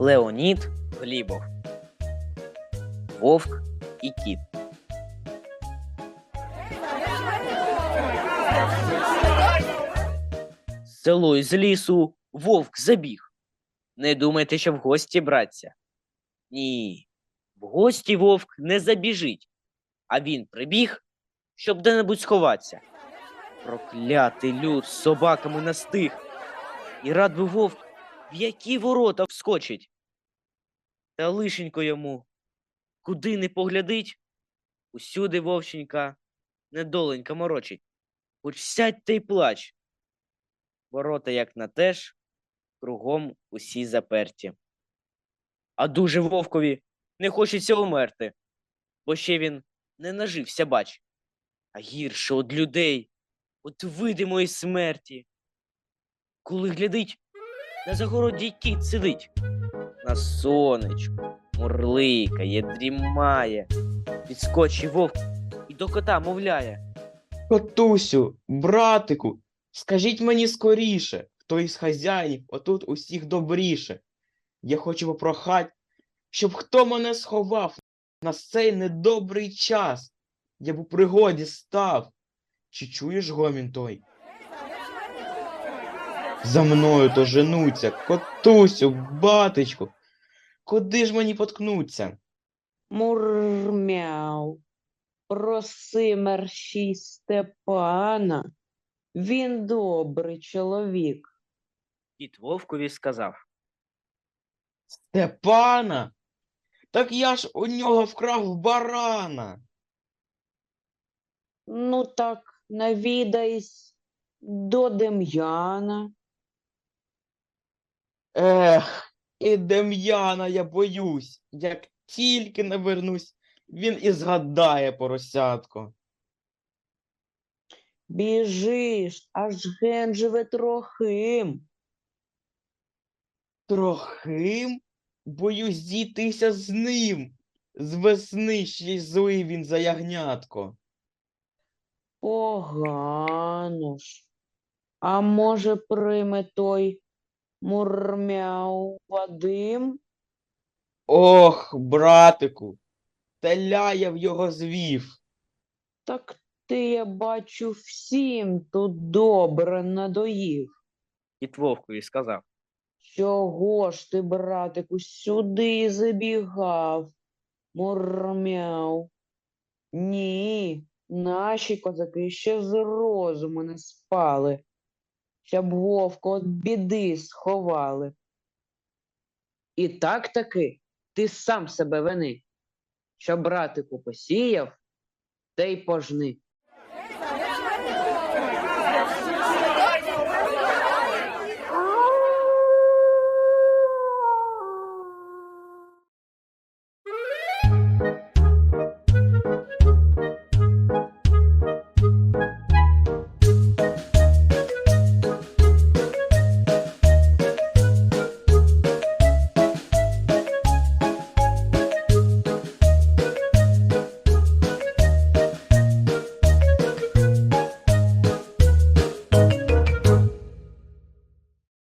Леонід Глібов. Вовк і кіт. Село із лісу вовк забіг. Не думайте, що в гості братися. Ні, в гості вовк не забіжить, а він прибіг, щоб де-небудь сховатися. Проклятий люд з собаками настиг. І рад би вовк в які ворота вскочить. Та лишенько йому, куди не поглядить, усюди вовченька недоленька морочить. Хоч сядь та й плач. Ворота, як на теж, кругом усі заперті. А дуже вовкові не хочеться умерти, бо ще він не нажився, бач, а гірше од людей, от видимої смерті. Коли глядить, на загороді кіт сидить, на сонечку, мурликає, дрімає, підскочив вовк і до кота мовляє. Котусю, братику, скажіть мені скоріше, хто із хазяїнів отут усіх добріше. Я хочу попрохать, щоб хто мене сховав на цей недобрий час. Я б у пригоді став. Чи чуєш гомін той? За мною то женуться, котусю, батечку. Куди ж мені поткнуться? Мурмяу. Проси мерщій Степана. Він добрий чоловік. Кіт вовкові сказав. Степана? Так я ж у нього вкрав барана. Ну так навідайсь до Дем'яна. Ех, і Дем'яна я боюсь. Як тільки не вернусь, він і згадає поросятко. Біжиш, аж ген живе трохим. Трохим боюсь зійтися з ним. З весни ще й злий він за ягнятко. Погано ж. А може, прийме той мурмяу Вадим? Ох, братику, теля я в його звів. Так ти, я бачу, всім тут добре надоїв. Кіт вовкові сказав. Чого ж ти, братику, сюди забігав? Мурмяу. Ні, наші козаки ще з розуму не спали, щоб вовку від біди сховали. І так таки ти сам себе вини, що братику посіяв, те й пожни.